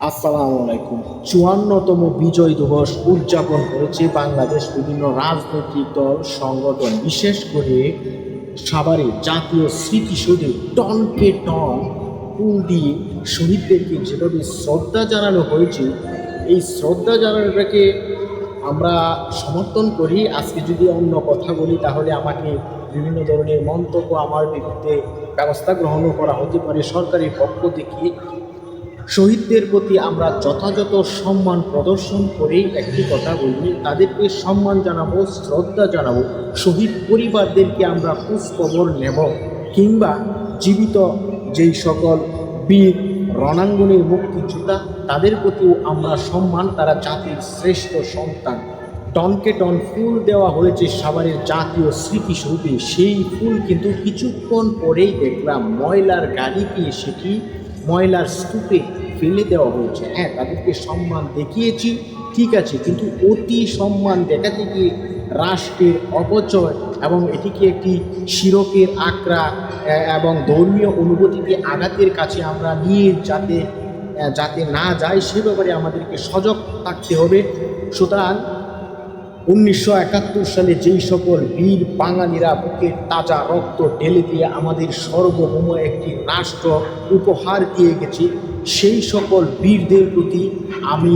আসসালামু আলাইকুম। চুয়ান্নতম বিজয় দিবস উদযাপন করেছে বাংলাদেশ বিভিন্ন রাজনৈতিক দল, সংগঠন, বিশেষ করে সাভারে জাতীয় স্মৃতিসৌধে টনকে টন ফুল দিয়ে শহীদদেরকে যেভাবে শ্রদ্ধা জানানো হয়েছে, এই শ্রদ্ধা জানানোটাকে আমরা সমর্থন করি। আজকে যদি অন্য কথা বলি, তাহলে আমাকে বিভিন্ন ধরনের মন্তব্য আমার বিরুদ্ধে ব্যবস্থা গ্রহণও করা হতে পারে সরকারের পক্ষ থেকে। শহীদদের প্রতি আমরা যথাযথ সম্মান প্রদর্শন করেই একটি কথা বলি তাদেরকে সম্মান জানাব, শ্রদ্ধা জানাব, শহীদ পরিবারদেরকে আমরা খোঁজখবর নেব কিংবা জীবিত যেই সকল বীর রণাঙ্গনের মুক্তিযোদ্ধা, তাদের প্রতিও আমরা সম্মান। তারা জাতির শ্রেষ্ঠ সন্তান। টনকে টন ফুল দেওয়া হয়েছে সাভারের জাতীয় স্মৃতিসৌধে। সেই ফুল কিন্তু কিছুক্ষণ পরেই দেখলাম। ময়লার গাড়িকে সেটি ময়লার স্তূপে ফেলে দেওয়া হয়েছে। হ্যাঁ তাদেরকে সম্মান দেখিয়েছি, ঠিক আছে, কিন্তু অতি সম্মান দেখাতে গিয়ে রাষ্ট্রের অপচয় এবং এটিকে একটি শিরকের আক্রা এবং ধর্মীয় অনুভূতিকে আঘাতের কাছে আমরা নিয়ে যাতে যাতে না যায় সে ব্যাপারে আমাদেরকে সজাগ থাকতে হবে। সুতরাং উনিশশো একাত্তর সালে যেই সকল বীর বাঙালিরা বুকের তাজা রক্ত ঢেলে দিয়ে আমাদের সর্বভৌম একটি রাষ্ট্র উপহার দিয়ে গেছে, সেই সকল বীরদের প্রতি আমি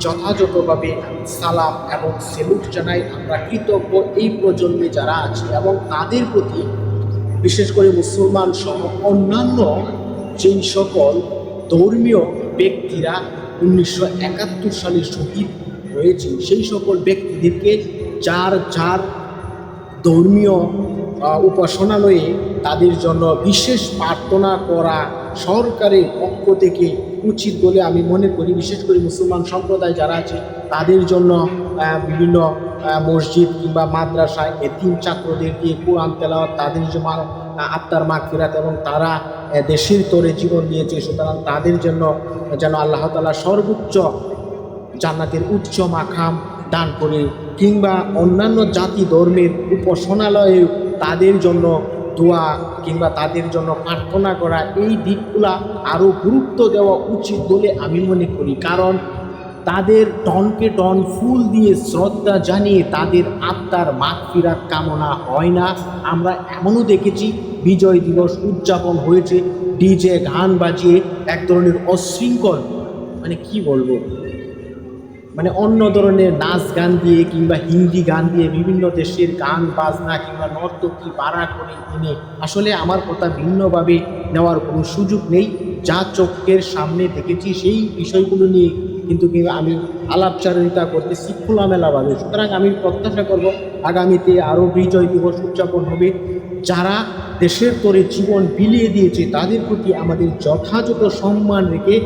যথাযথভাবে সালাম এবং সেলুট জানাই। আমরা কৃতজ্ঞ এই প্রজন্মে যারা আছে এবং তাদের প্রতি, বিশেষ করে মুসলমান সহ অন্যান্য যেই সকল ধর্মীয় ব্যক্তিরা উনিশশো একাত্তর সালে শহীদ হয়েছে সেই সকল ব্যক্তিদেরকে যার যার ধর্মীয় উপাসনালয়ে তাদের জন্য বিশেষ প্রার্থনা করা সরকারের পক্ষ থেকে উচিত বলে আমি মনে করি। বিশেষ করে মুসলমান সম্প্রদায় যারা আছে, তাদের জন্য বিভিন্ন মসজিদ কিংবা মাদ্রাসায় এতিম ছাত্রদের দিয়ে কোরআন তেলাওয়াত, তাদের যে মা- আত্মার মাগ ফেরাত এবং তারা দেশের তরে জীবন দিয়েছে। সুতরাং তাদের জন্য যেন আল্লাহ তালা সর্বোচ্চ জান্নাতের উচ্চ মাখাম দান করে কিংবা অন্যান্য জাতি ধর্মের উপাসনালয়ে তাদের জন্য দোয়া কিংবা তাদের জন্য প্রার্থনা করা, এই দিকগুলা আরও গুরুত্ব দেওয়া উচিত বলে আমি মনে করি। কারণ তাদের টনকে টন ফুল দিয়ে শ্রদ্ধা জানিয়ে তাদের আত্মার মাগ ফিরাত কামনা হয় না। আমরা এমনও দেখেছি, বিজয় দিবস উদযাপন হয়েছে, ডিজে গান বাজিয়ে এক ধরনের অশৃঙ্খল মানে কি বলব মানে অন্য ধরনের নাচ গান দিয়ে কিংবা হিন্দি গান দিয়ে বিভিন্ন দেশের গান, বাজনা কিংবা নর্তকী বাড়া করে এনে আসলে আমার কথা ভিন্নভাবে নেওয়ার কোনো সুযোগ নেই। যা চোখের সামনে দেখেছি সেই বিষয়গুলো নিয়ে কিন্তু আমি আলাপচারিতা করতেছি খোলামেলাভাবে। সুতরাং আমি প্রত্যাশা করব আগামীতে আরও বিজয় দিবস উদযাপন হবে। যারা দেশের তরে জীবন বিলিয়ে দিয়েছে, তাদের প্রতি আমাদের যথাযথ সম্মান রেখে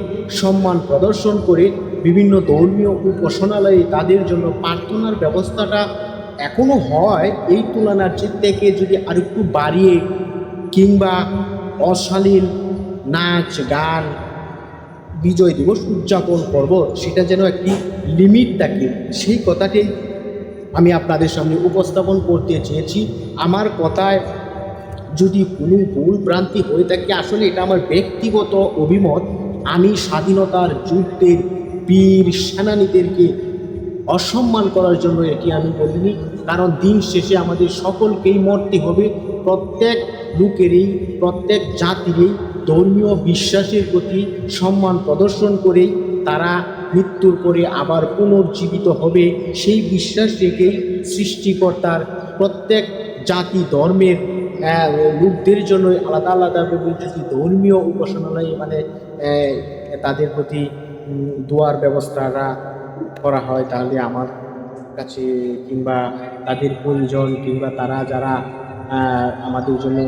সম্মান প্রদর্শন করে বিভিন্ন ধর্মীয় উপাসনালয়ে তাদের জন্য প্রার্থনার ব্যবস্থাটা এখনও হয়, এই তুলনার থেকে যদি আরেকটু বাড়িয়ে কিংবা অশালীন নাচ, গান, বিজয় দিবস, উদযাপন করব সেটা যেন একটি লিমিট থাকে, সেই কথাটি আমি আপনাদের সামনে উপস্থাপন করতে চেয়েছি। আমার কথায় যদি কোনো ভুল ভ্রান্তি হয়ে থাকে, আসলে এটা আমার ব্যক্তিগত অভিমত। আমি স্বাধীনতার যুদ্ধের বীর সেনানীদেরকে অসম্মান করার জন্য এটি আমি বলিনি, কারণ দিন শেষে আমাদের সকলকেই মরতে হবে। প্রত্যেক লোকেরই, প্রত্যেক জাতিরই ধর্মীয় বিশ্বাসের প্রতি সম্মান প্রদর্শন করেই তারা মৃত্যুর পরে আবার পুনর্জীবিত হবে। সেই বিশ্বাস রেখেই সৃষ্টিকর্তার প্রত্যেক জাতি ধর্মের লোকদের জন্য আলাদা আলাদাভাবে যদি ধর্মীয় উপাসনালয়ে মানে তাদের প্রতি দোয়ার ব্যবস্থাটা করা হয়, তাহলে আমার কাছে কিংবা তাদের পরিজন কিংবা তারা যারা আমাদের জন্য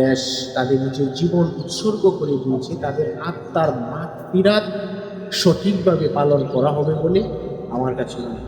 দেশ, তাদের নিজের জীবন উৎসর্গ করে দিয়েছে, তাদের আত্মার মাত সঠিকভাবে পালন করা হবে বলে আমার কাছে মনে হয়।